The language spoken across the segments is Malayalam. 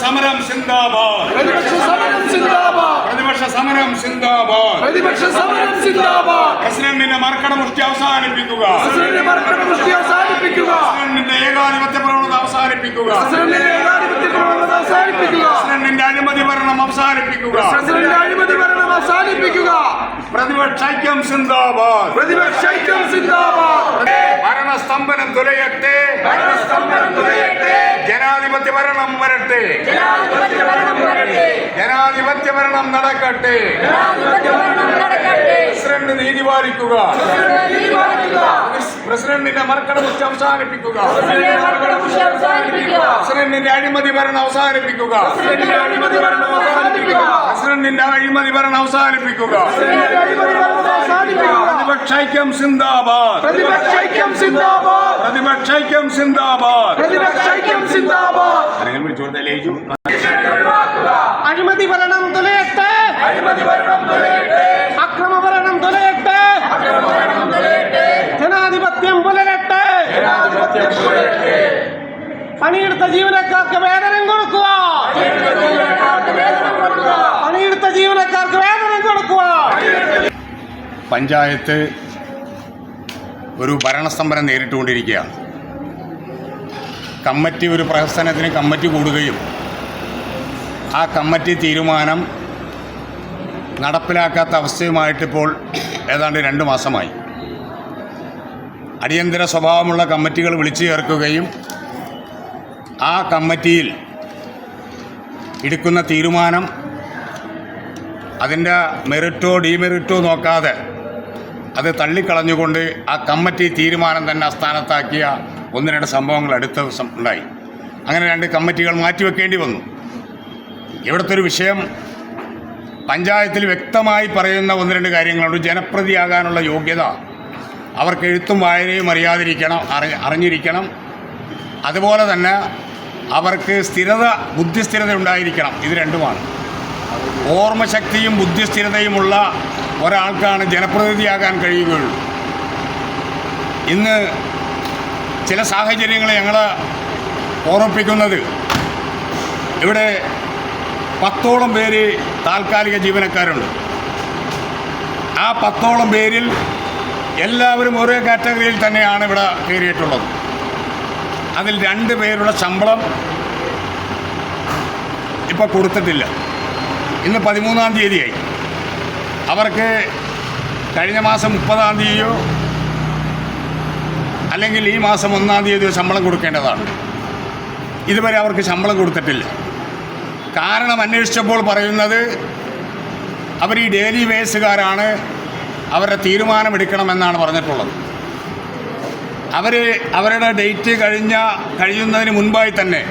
സമരം സിന്ദാബാദ്. പ്രതിപക്ഷ സമരം സിന്ദാബാദ്. പ്രതിപക്ഷ സമരം സിന്ദാബാദ്. പ്രതിപക്ഷ സമരം സിന്ദാബാദ്. പ്രസിഡന്റിന്റെ മർക്കട മുഷ്ടി അവസാനിപ്പിക്കുക. പ്രസിഡന്റ് മർക്കട മുഷ്ടി അവസാനിപ്പിക്കുക. പ്രസിഡന്റിന്റെ ഏകാധിപത്യ പ്രവണത അവസാനിപ്പിക്കുക. പ്രസിഡന്റിന്റെ ഏകാധിപത്യ പ്രവണത അവസാനിപ്പിക്കുക. പ്രസിഡന്റിന്റെ അഴിമതി ഭരണം അവസാനിപ്പിക്കുക. പ്രസിഡന്റ് അഴിമതി ഭരണം അവസാനിപ്പിക്കുക. പ്രതിപക്ഷ ഐക്യം സിന്ദാബാദ്. പ്രതിപക്ഷ ഐക്യം സിന്ദാബാദ്. ഭരണസ്തംഭനം തുലയട്ടെ. ഭരണസ്തംഭനം തുലയട്ടെ. ജനാധിപത്യ ഭരണം നടക്കട്ടെ. പ്രസിഡന്റ് നീതി പാലിക്കുക. പ്രസിഡന്റിന്റെ മർക്കട മുഷ്ടി അവസാനിപ്പിക്കുക. പ്രസിഡന്റ് മർക്കട മുഷ്ടി അവസാനിപ്പിക്കുക. പ്രസിഡന്റിന്റെ അഴിമതി ഭരണം അവസാനിപ്പിക്കുക. പ്രസിഡന്റിന്റെ അഴിമതി ഭരണം അവസാനിപ്പിക്കുക. അഴിമതി ഭരണം അഴിമതി ഭരണം പ്രതിപക്ഷൈക്യം സിന്ദാബാദ്. പ്രതിപക്ഷൈക്യം സിന്ദാബാദ്. പ്രതിപക്ഷൈക്യം സിന്ദാബാദ്. പ്രതിപക്ഷൈക്യം സിന്ദാബാദ്. ആരെങ്കിലും വിളിച്ചോട്ടെ ലയിച്ചു. അഴിമതി ഭരണം തുലയട്ടെ. അഴിമതി ഭരണം തുലയട്ടെ. അക്രമ ഭരണം തുലയട്ടെ. ജനാധിപത്യം പുലരട്ടെ. ജനാധിപത്യം പുലരട്ടെ. പണിയെടുത്ത ജീവനക്കാർക്ക് വേതനം കൊടുക്കുക. പണിയെടുത്ത ജീവനക്കാർക്ക് പഞ്ചായത്ത് ഒരു ഭരണസ്തംഭനം നേരിട്ടുകൊണ്ടിരിക്കുകയാണ്. കമ്മിറ്റി ഒരു പ്രഹസനത്തിന് കമ്മിറ്റി കൂടുകയും ആ കമ്മിറ്റി തീരുമാനം നടപ്പിലാക്കാത്ത അവസ്ഥയുമായിട്ടിപ്പോൾ ഏതാണ്ട് രണ്ട് മാസമായി. അടിയന്തര സ്വഭാവമുള്ള കമ്മിറ്റികൾ വിളിച്ചു ചേർക്കുകയും ആ കമ്മിറ്റിയിൽ എടുക്കുന്ന തീരുമാനം അതിന്റെ മെറിറ്റോ ഡിമെറിറ്റോ നോക്കാതെ അത് തള്ളിക്കളഞ്ഞുകൊണ്ട് ആ കമ്മിറ്റി തീരുമാനം തന്നെ അസ്ഥാനത്താക്കിയ ഒന്ന് രണ്ട് സംഭവങ്ങൾ അടുത്ത ദിവസം ഉണ്ടായി. അങ്ങനെ രണ്ട് കമ്മിറ്റികൾ മാറ്റിവെക്കേണ്ടി വന്നു. ഇവിടുത്തെ ഒരു വിഷയം പഞ്ചായത്തിൽ വ്യക്തമായി പറയുന്ന ഒന്ന് രണ്ട് കാര്യങ്ങളുണ്ട്. ജനപ്രതിയാകാനുള്ള യോഗ്യത അവർക്ക് എഴുത്തും വായനയും അറിയാതിരിക്കണം അറി അറിഞ്ഞിരിക്കണം. അതുപോലെ തന്നെ അവർക്ക് സ്ഥിരത ബുദ്ധിസ്ഥിരത ഉണ്ടായിരിക്കണം. ഇത് രണ്ടുമാണ്. ഓർമ്മശക്തിയും ബുദ്ധിസ്ഥിരതയുമുള്ള ഒരാൾക്കാണ് ജനപ്രതിനിധിയാകാൻ കഴിയുകയുള്ളൂ ഇന്ന് ചില സാഹചര്യങ്ങൾ ഞങ്ങൾ ഓർമ്മിപ്പിക്കുന്നത്. ഇവിടെ പത്തോളം പേര് താൽക്കാലിക ജീവനക്കാരുണ്ട്. ആ പത്തോളം പേരിൽ എല്ലാവരും ഒരേ കാറ്റഗറിയിൽ തന്നെയാണ് ഇവിടെ കയറിയിട്ടുള്ളത്. അതിൽ രണ്ട് പേരുടെ ശമ്പളം ഇപ്പോൾ കൊടുത്തിട്ടില്ല. ഇന്ന് പതിമൂന്നാം തീയതിയായി. അവർക്ക് കഴിഞ്ഞ മാസം മുപ്പതാം തീയതിയോ അല്ലെങ്കിൽ ഈ മാസം ഒന്നാം തീയതിയോ ശമ്പളം കൊടുക്കേണ്ടതാണ്. ഇതുവരെ അവർക്ക് ശമ്പളം കൊടുത്തിട്ടില്ല. കാരണം അന്വേഷിച്ചപ്പോൾ പറയുന്നത് അവർ ഈ ഡെയിലി വേസുകാരാണ് അവരുടെ തീരുമാനമെടുക്കണമെന്നാണ് പറഞ്ഞിട്ടുള്ളത്. അവർ അവരുടെ ഡേറ്റ് കഴിഞ്ഞ കഴിയുന്നതിന് മുൻപായി തന്നെ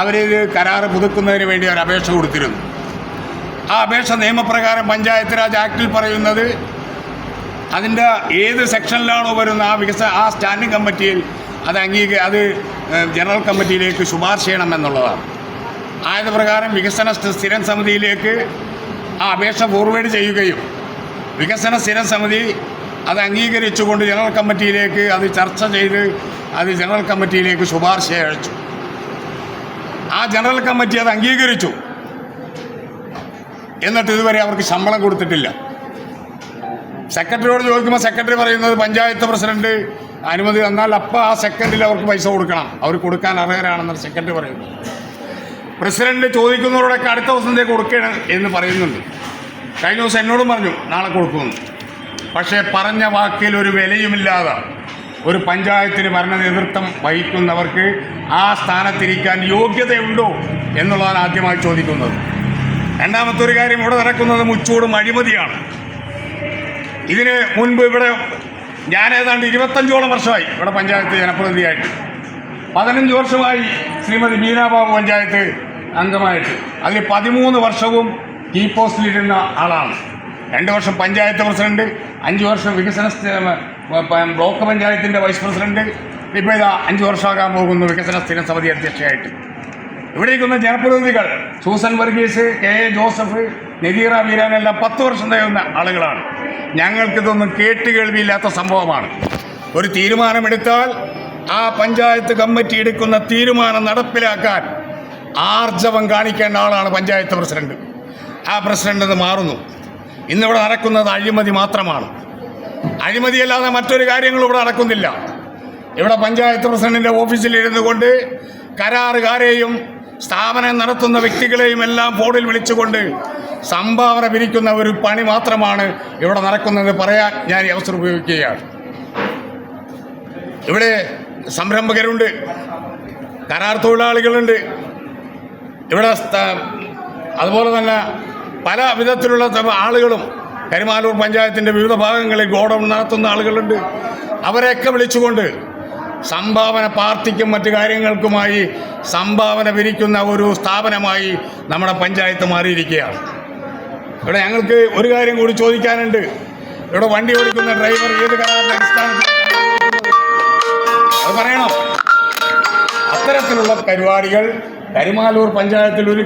അവരിത് കരാറ് പുതുക്കുന്നതിന് വേണ്ടി അവർ അപേക്ഷ കൊടുത്തിരുന്നു. ആ അപേക്ഷ നിയമപ്രകാരം പഞ്ചായത്ത് രാജ് ആക്ടിൽ പറയുന്നത് അതിന്റെ ഏത് സെക്ഷനിലാണോ വരുന്ന ആ വികസന ആ സ്റ്റാൻഡിംഗ് കമ്മിറ്റിയിൽ അത് അംഗീക അത് ജനറൽ കമ്മിറ്റിയിലേക്ക് ശുപാർശ ചെയ്യണമെന്നുള്ളതാണ്. ആയത് പ്രകാരം വികസന സ്ഥിരം സമിതിയിലേക്ക് ആ അപേക്ഷ ഫോർവേഡ് ചെയ്യുകയും വികസന സ്ഥിരം സമിതി അത് അംഗീകരിച്ചുകൊണ്ട് ജനറൽ കമ്മിറ്റിയിലേക്ക് അത് ചർച്ച ചെയ്ത് അത് ജനറൽ കമ്മിറ്റിയിലേക്ക് ശുപാർശ അയച്ചു. ആ ജനറൽ കമ്മിറ്റി അത് അംഗീകരിച്ചു. എന്നിട്ട് ഇതുവരെ അവർക്ക് ശമ്പളം കൊടുത്തിട്ടില്ല. സെക്രട്ടറിയോട് ചോദിക്കുമ്പോൾ സെക്രട്ടറി പറയുന്നത് പഞ്ചായത്ത് പ്രസിഡന്റ് അനുമതി തന്നാൽ അപ്പം ആ സെക്കൻഡിൽ അവർക്ക് പൈസ കൊടുക്കണം. അവർ കൊടുക്കാൻ അർഹരാണെന്ന് സെക്രട്ടറി പറയുന്നു പ്രസിഡന്റ് ചോദിക്കുന്നവരോടൊക്കെ അടുത്ത ദിവസത്തേക്ക് കൊടുക്കണം എന്ന് പറയുന്നുണ്ട്. കഴിഞ്ഞ ദിവസം എന്നോടും പറഞ്ഞു നാളെ കൊടുക്കുമെന്ന്. പക്ഷേ പറഞ്ഞ വാക്കിൽ ഒരു വിലയുമില്ലാതെ ഒരു പഞ്ചായത്തിന് ഭരണ നേതൃത്വം വഹിക്കുന്നവർക്ക് ആ സ്ഥാനത്തിരിക്കാൻ യോഗ്യതയുണ്ടോ എന്നുള്ളതാണ് ആദ്യമായി ചോദിക്കുന്നത്. രണ്ടാമത്തെ ഒരു കാര്യം ഇവിടെ നടക്കുന്നത് മുച്ചൂടും അഴിമതിയാണ്. ഇതിന് മുൻപ് ഇവിടെ ഞാൻ ഏതാണ്ട് ഇരുപത്തഞ്ചോളം വർഷമായി ഇവിടെ പഞ്ചായത്ത് ജനപ്രതിനിധിയായിട്ട്. പതിനഞ്ച് വർഷമായി ശ്രീമതി മീനാബാബു പഞ്ചായത്ത് അംഗമായിട്ട്. അതിൽ പതിമൂന്ന് വർഷവും കീ പോസ്റ്റിലിരുന്ന ആളാണ്. രണ്ട് വർഷം പഞ്ചായത്ത് പ്രസിഡന്റ് അഞ്ച് വർഷം വികസന ബ്ലോക്ക് പഞ്ചായത്തിന്റെ വൈസ് പ്രസിഡന്റ് ഇപ്പോൾ ഇതാ അഞ്ച് വർഷമാകാൻ പോകുന്നു വികസന സ്ഥിരം സമിതി അധ്യക്ഷയായിട്ട്. ഇവിടെ ഇരിക്കുന്ന ജനപ്രതിനിധികൾ Susan Varghese K A Joseph Nadeera വീരാനെല്ലാം പത്ത് വർഷം തയ്യുന്ന ആളുകളാണ്. ഞങ്ങൾക്കിതൊന്നും കേട്ട് കേൾവിയില്ലാത്ത സംഭവമാണ്. ഒരു തീരുമാനമെടുത്താൽ ആ പഞ്ചായത്ത് കമ്മിറ്റി എടുക്കുന്ന തീരുമാനം നടപ്പിലാക്കാൻ ആർജവം കാണിക്കേണ്ട ആളാണ് പഞ്ചായത്ത് പ്രസിഡന്റ്. ആ പ്രസിഡന്റ് അത് മാറുന്നു. ഇന്നിവിടെ നടക്കുന്നത് അഴിമതി മാത്രമാണ്. അഴിമതിയല്ലാതെ മറ്റൊരു കാര്യങ്ങളും ഇവിടെ നടക്കുന്നില്ല. ഇവിടെ പഞ്ചായത്ത് പ്രസിഡന്റിന്റെ ഓഫീസിൽ ഇരുന്നു കൊണ്ട് കരാറുകാരെയും സ്ഥാപനം നടത്തുന്ന വ്യക്തികളെയും എല്ലാം ഫോണിൽ വിളിച്ചുകൊണ്ട് സംഭാവന പിരിക്കുന്ന ഒരു പണി മാത്രമാണ് ഇവിടെ നടക്കുന്നത് പറയാൻ ഞാൻ ഈ അവസരം ഉപയോഗിക്കുകയാണ്. ഇവിടെ സംരംഭകരുണ്ട് കരാർ തൊഴിലാളികളുണ്ട്. ഇവിടെ അതുപോലെ തന്നെ പല വിധത്തിലുള്ള ആളുകളും കരിമാലൂർ പഞ്ചായത്തിന്റെ വിവിധ ഭാഗങ്ങളിൽ ഗോഡൗൺ നടത്തുന്ന ആളുകളുണ്ട്. അവരെയൊക്കെ വിളിച്ചുകൊണ്ട് സംഭാവന പാർട്ടിക്കും മറ്റു കാര്യങ്ങൾക്കുമായി സംഭാവന വിരിക്കുന്ന ഒരു സ്ഥാപനമായി നമ്മുടെ പഞ്ചായത്ത് മാറിയിരിക്കുകയാണ്. ഇവിടെ ഞങ്ങൾക്ക് ഒരു കാര്യം കൂടി ചോദിക്കാനുണ്ട്. ഇവിടെ വണ്ടി ഓടിക്കുന്ന ഡ്രൈവർ ഏത് കരാറിന്റെ അടിസ്ഥാനത്തിൽ അത് പറയണം. അത്തരത്തിലുള്ള പരിപാടികൾ കരിമാലൂർ പഞ്ചായത്തിൽ ഒരു